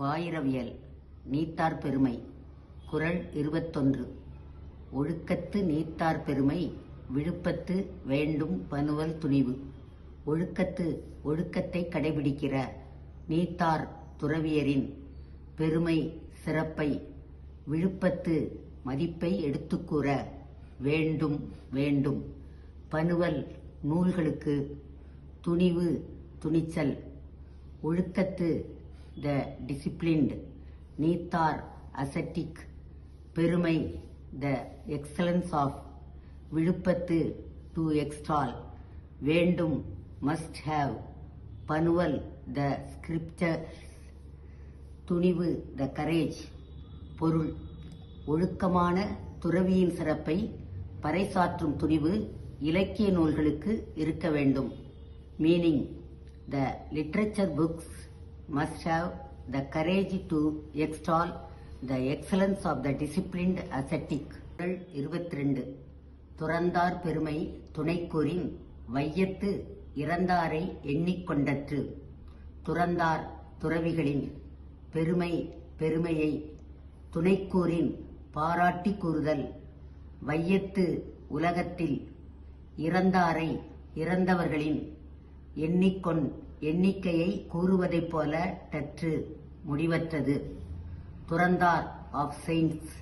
பாயிரவியல் நீத்தார் பெருமை குறள் இருபத்தொன்று. ஒழுக்கத்து நீத்தார் பெருமை விழுப்பத்து வேண்டும் பனுவல் துணிவு. ஒழுக்கத்து ஒழுக்கத்தை கடைபிடிக்கிற நீத்தார் துறவியரின் பெருமை சிறப்பை விழுப்பத்து மதிப்பை எடுத்துக்கூற வேண்டும் வேண்டும். பனுவல் நூல்களுக்கு துணிவு துணிச்சல். ஒழுக்கத்து த டிசிப்ளின்டு நீத்தார் அசட்டிக் பெருமை த எக்ஸலன்ஸ் ஆஃப் விழுப்பத்து டு எக்ஸ்டால் வேண்டும் மஸ்ட் ஹேவ் பனுவல் த ஸ்கிரிப்டர் துணிவு த கரேஜ் பொருள். ஒழுக்கமான துறவியின் சிறப்பை பறைசாற்றும் துணிவு இலக்கிய நூல்களுக்கு இருக்க வேண்டும். Meaning the literature books must have the courage to extol the excellence of the disciplined ascetic. இருபத்தி ரெண்டு துறந்தார் பெருமை துணைக்கூறின் வையத்து இறந்தாரை எண்ணிக்கொண்டற்று துறந்தார் துறவிகளின் பெருமை பெருமையை துணைக்கூறின் பாராட்டி கூறுதல். வையத்து உலகத்தில் இறந்தாரை இறந்தவர்களின் எண்ணிக்கொண் எண்ணிக்கையை கூறுவதைப் போல டற்று முடிவற்றது. துறந்தார் ஆஃப் செயின்ட்ஸ்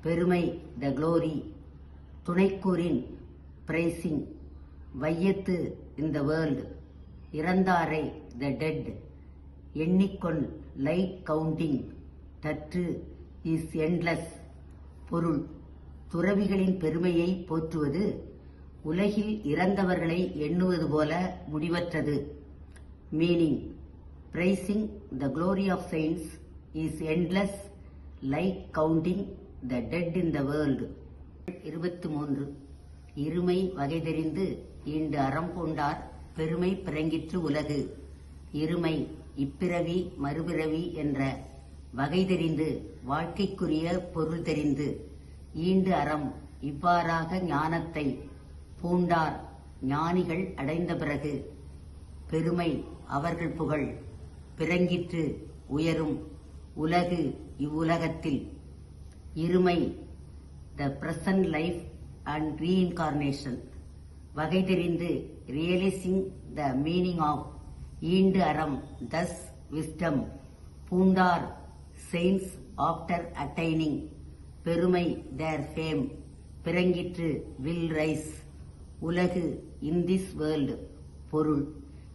பெருமை த க்ளோரி துணைக்கூறின் பிரைசிங் வையத்து இந்த வேர்ல்டு இறந்தாரை த டெட் எண்ணிக்கொள் லைக் கவுண்டிங் தற்று இஸ் என்லெஸ் பொருள் துறவிகளின் பெருமையை போற்றுவது. உலகில் இறந்தவர்களை எண்ணுவது போல முடிவற்றது. Meaning praising the glory of saints is endless like counting the dead in the world இருபத்தி மூன்று இருமை வகை தெரிந்து ஈண்டு அறம் பூண்டார் பெருமை பிறங்கிற்று உலகு. இருமை இப்பிறவி மறுபிறவி என்ற வகை தெரிந்து வாழ்க்கைக்குரிய பொருள் தெரிந்து ஈண்டு அறம் இவ்வாறாக ஞானத்தை பூண்டார் ஞானிகள் அடைந்த பிறகு பெருமை அவர்கள் புகழ் பிறங்கிற்று உயரும் உலகு இவ்வுலகத்தில். இருமை the present life and reincarnation வகை தெரிந்து ரியலைசிங் த மீனிங் ஆஃப் ஈண்டு அறம் தஸ் விஸ்டம் பூண்டார் செயின்ஸ் ஆஃப்டர் அட்டைனிங் பெருமை தேர் ஃபேம் பிறங்கிற்று வில் ரைஸ் உலகு இன் திஸ் வேர்ல்டு பொருள்.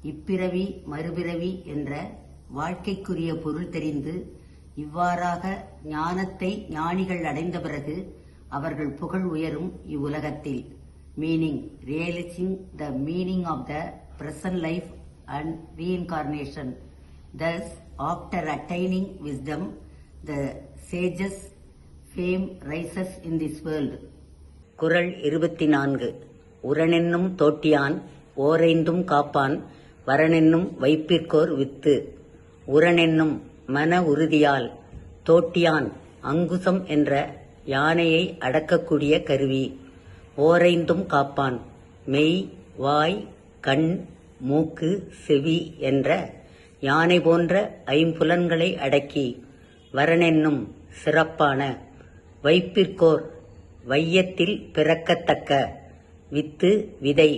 இப்பிறவி மறுபிறவி என்ற வாழ்க்கைக்குரிய பொருள் தெரிந்து இவ்வாறாக ஞானத்தை ஞானிகள் அடைந்த பிறகு அவர்கள் புகழ் உயரும் இவ்வுலகத்தில். Meaning realising the meaning of the present life and reincarnation thus after attaining wisdom the sages fame rises in this world குரல் இருபத்தி நான்கு. உரனென்னும் தோட்டியான் ஓரைந்தும் காப்பான் வரனென்னும் வைப்பிற்கோர் வித்து உரனென்னும் மன உறுதியால் தோட்டியான் அங்குசம் என்ற யானையை அடக்கக்கூடிய கருவி ஓரைந்தும் காப்பான் மெய் வாய் கண் மூக்கு செவி என்ற யானை போன்ற ஐம்புலன்களை அடக்கி வரனென்னும் சிறப்பான வைப்பிற்கோர் வையத்தில் பிறக்கத்தக்க வித்து விதை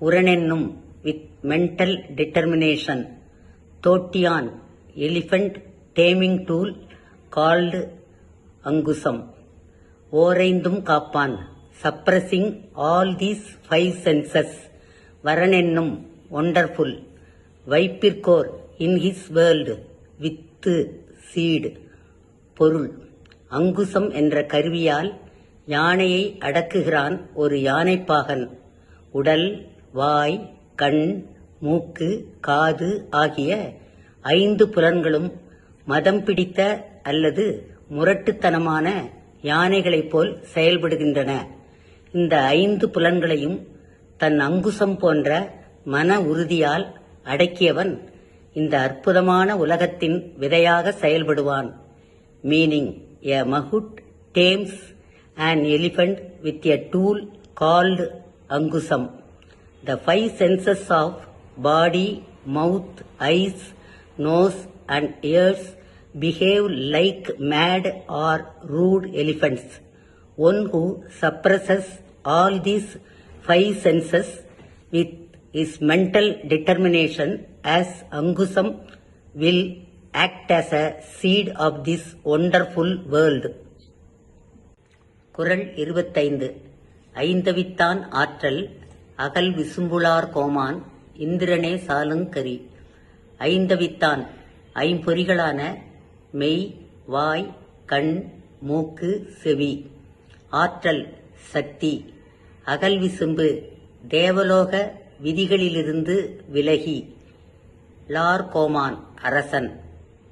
உரனென்னும் வித் மென்டல் டிட்டர்மினேஷன். தோட்டியான் எலிஃபண்ட் டேமிங் டூல் கால்டு அங்குசம். ஓரைந்தும் காப்பான். Suppressing all these five senses. வரனென்னும் wonderful. வைப்பிற்கோர் இன் ஹிஸ் வேர்ல்டு. வித்து சீடு. பொருள். அங்குசம் என்ற கருவியால் யானையை அடக்குகிறான் ஒரு யானைப்பாகன். உடல் வாய் கண் மூக்கு காது ஆகிய ஐந்து புலன்களும் மதம் பிடித்த அல்லது முரட்டுத்தனமான யானைகளைப் போல் செயல்படுகின்றன இந்த ஐந்து புலன்களையும் தன் அங்குசம் போன்ற மன உறுதியால் அடக்கியவன் இந்த அற்புதமான உலகத்தின் விதையாக செயல்படுவான் meaning a mahout tames an elephant with a tool called angusam. The five senses of body, mouth, eyes, nose and ears behave like mad or rude elephants. One who suppresses all these five senses with his mental determination as Angusam will act as a seed of this wonderful world. குறள் இருபத்தைந்து ஐந்தவித்தான் ஆற்றல் அகல் விசும்புளார் கோமான் இந்திரனே சாலுங்கரி. ஐந்தவித்தான் ஐம்பொறிகளான மெய் வாய் கண் மூக்கு செவி. ஆற்றல் சக்தி. அகல் விசும்பு தேவலோக விதிகளிலிருந்து விலகி. லார் கோமான் அரசன்.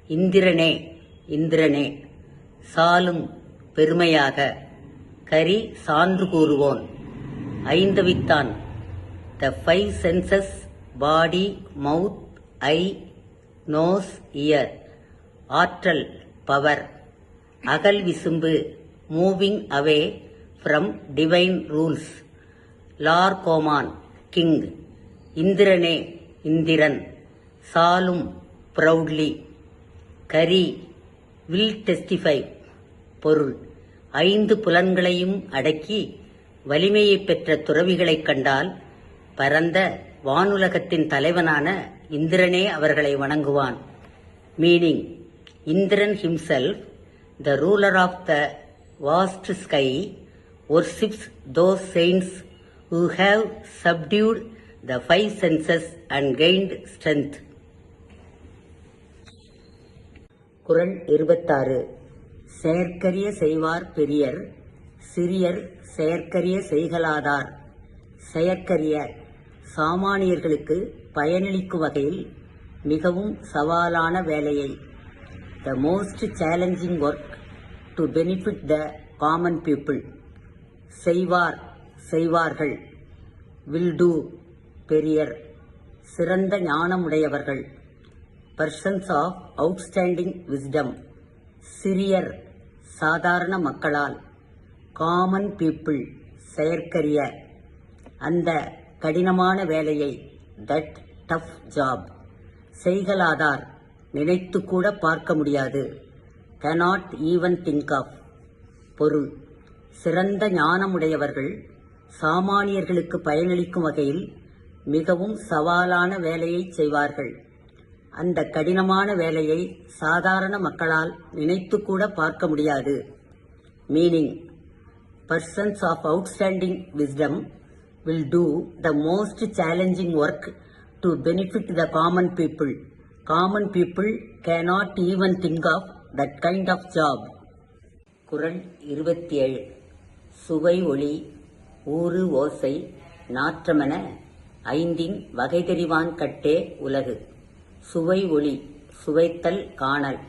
இந்திரனே இந்திரனே. சாலும் பெருமையாக. கரி சான்று கூறுவோன். ஐந்தவித்தான் the five senses body mouth eye nose ear ஆற்றல் பவர் அகல் விசும்பு moving away from divine rules லார் கோமான் கிங் இந்திரனே இந்திரன். சாலும் ப்ரௌட்லி கரி வில் டெஸ்டிஃபை பொருள். ஐந்து புலன்களையும் அடக்கி வலிமையை பெற்ற துறவிகளைக் கண்டால் பரந்த வானுலகத்தின் தலைவனான இந்திரனே அவர்களை வணங்குவான். Meaning Indran himself the ruler of the vast sky worships those saints who have subdued the five senses and gained strength குறள் இருபத்தாறு. செயற்கரிய செய்வார் பெரியர் சிறியர் செயற்கரிய செய்கலாதார் செயற்கரிய சாமானியர்களுக்கு பயனளிக்கும் வகையில் மிகவும் சவாலான வேலையை the most challenging work to benefit the common people செய்வார் செய்வார்கள். வில் டூ பெரியர். சிறந்த ஞானமுடையவர்கள். பர்சன்ஸ் ஆஃப் அவுட்ஸ்டாண்டிங் விஸ்டம் சிறியர் சாதாரண மக்களால். காமன் பீப்புள் செயற்கரிய. அந்த கடினமான வேலையை தட் டஃப் ஜாப் செய்கலாதார் நினைத்து கூட பார்க்க முடியாது. கனாட் ஈவன் திங்க் ஆஃப் பொருள். சிறந்த ஞானமுடையவர்கள் சாமானியர்களுக்கு பயனளிக்கும் வகையில் மிகவும் சவாலான வேலையை செய்வார்கள். அந்த கடினமான வேலையை சாதாரண மக்களால் நினைத்து கூட பார்க்க முடியாது. Meaning persons of outstanding wisdom will do the most challenging work to benefit the common people common people cannot even think of that kind of job குறள் இருபத்தி ஏழு சுவை ஒளி ஊறு ஓசை நாற்றமென ஐந்தின் வகை தெரிவான் கட்டே உலகு. சுவை ஒளி சுவைத்தல் காணல்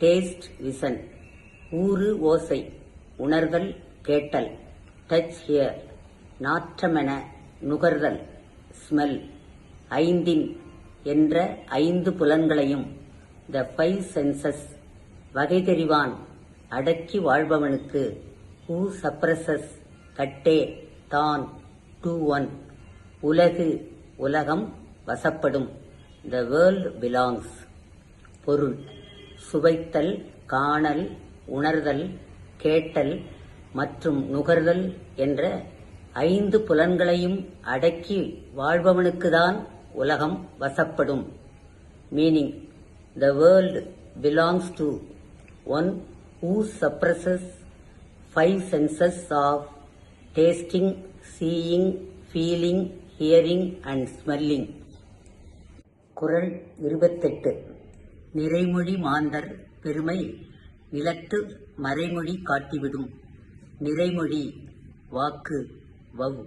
டேஸ்ட் விசன். ஊறு ஓசை உணர்தல் கேட்டல் டச் ஹியர். நாற்றமென நுகர்தல் ஸ்மெல் ஐந்தின் என்ற ஐந்து புலன்களையும் த ஃபைவ் சென்சஸ் வகை தெரிவான் அடக்கி வாழ்பவனுக்கு ஹூ சப்ரசஸ் கட்டே தான் டூ ஒன் உலகு உலகம் வசப்படும் த வேர்ல்ட் பிலாங்ஸ் பொருள் சுவைத்தல் காணல் உணர்தல் கேட்டல் மற்றும் நுகர்தல் என்ற ஐந்து புலன்களையும் அடக்கி வாழ்பவனுக்குதான் உலகம் வசப்படும். Meaning the world belongs to one who suppresses five senses of tasting seeing feeling hearing and smelling குறள் இருபத்தெட்டு. நிறைமொழி மாந்தர் பெருமை நிலத்து மறைமொழி காட்டிவிடும். நிறைமொழி வாக்கு. வவ்.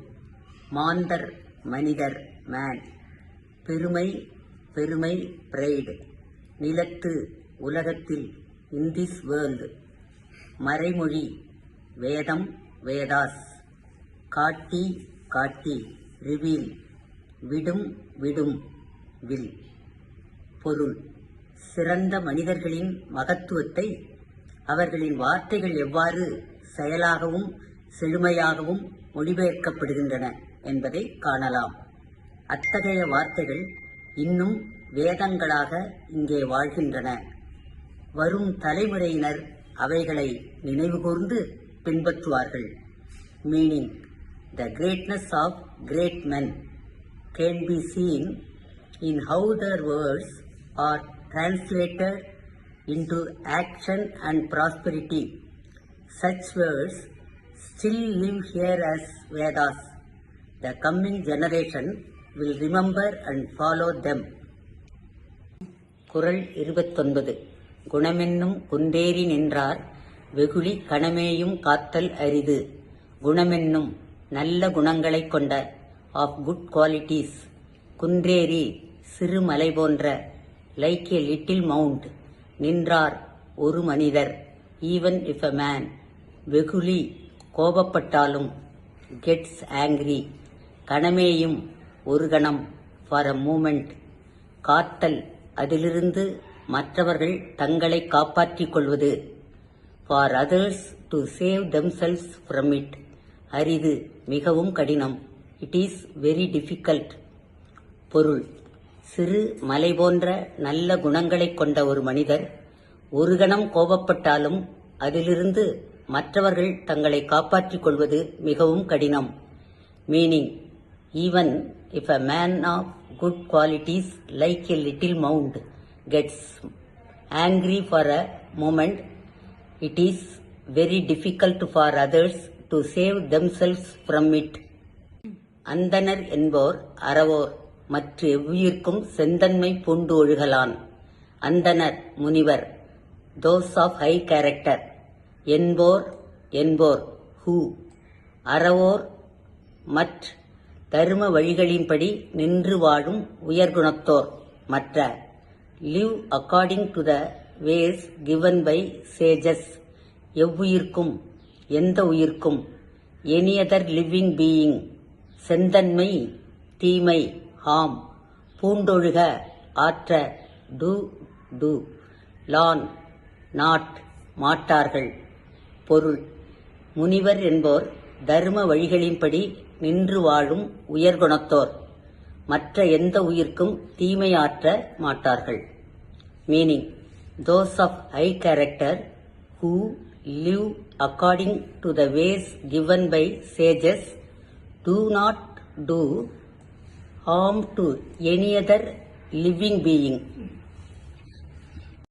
மாந்தர் மனிதர் மேன் பெருமை பெருமை பிரைடு நிலத்து உலகத்தில் இன் திஸ் வேர்ல்டு மறைமொழி வேதம் வேதாஸ். காட்டி காட்டி ரிவீல். விடும் விடும் வில். பொருள். சிறந்த மனிதர்களின் மகத்துவத்தை அவர்களின் வார்த்தைகள் எவ்வாறு செயலாகவும் செழுமையாகவும் மொழிபெயர்க்கப்படுகின்றன என்பதை காணலாம். அத்தகைய வார்த்தைகள் இன்னும் வேதங்களாக இங்கே வாழ்கின்றன. வரும் தலைமுறையினர் அவைகளை நினைவுகூர்ந்து பின்பற்றுவார்கள். Meaning the greatness of great men can be seen in how their words are translated into action and prosperity such words still live here as Vedas. The coming generation will remember and follow them. குரல் இருபத்தொன்பது குணமென்னும் குன்றேறி நின்றார் வெகுளி கணமேயும் காத்தல் அரிது குணமென்னும் நல்ல குணங்களைக் கொண்ட of good qualities குன்றேறி சிறு மலை போன்ற லைக் எ லிட்டில் மவுண்ட் நின்றார் ஒரு மனிதர் ஈவன் இஃப் அ மேன் வெகுளி கோபப்பட்டாலும் கெட்ஸ் ஆங்கிரி கணமேயும் ஒரு கணம் ஃபார் அ மூமெண்ட் காத்தல் அதிலிருந்து மற்றவர்கள் தங்களை காப்பாற்றிக் கொள்வது. For others to save themselves from it அரிது மிகவும் கடினம். இட் இஸ் வெரி டிஃபிகல்ட் பொருள். சிறு மலை போன்ற நல்ல குணங்களைக் கொண்ட ஒரு மனிதர் ஒரு கணம் கோபப்பட்டாலும் அதிலிருந்து மற்றவர்கள் தங்களை காப்பாற்றிக் கொள்வது மிகவும் கடினம். Meaning even if a man of good qualities like a little mount gets angry for a moment it is very difficult for others to save themselves from it அந்தனர் என்போர் அறவோர் மற்ற எவ்வியிற்கும் செந்தன்மை பூண்டு ஒழுகலான். அந்தனர் முனிவர் தோஸ் ஆஃப் ஹை கேரக்டர் என்போர் என்போர் who. அறவோர் மற்ற தரும வழிகளின்படி நின்று வாழும் உயர்குணத்தோர் மற்ற. Live according to the ways given by sages. எவ்வுயிர்க்கும் எந்த உயிர்க்கும். Any other living being. செந்தன்மை தீமை ஹாம். பூண்டொழுக ஆற்ற. To to. லான் நாட் மாட்டார்கள். பொருள். முனிவர் என்போர் தர்ம வழிகளின்படி நின்று வாழும் உயர்குணத்தோர். மற்ற எந்த உயிர்க்கும் தீமையாற்ற மாட்டார்கள். Meaning those of high character who live according to the ways given by sages do not do harm to any other living being.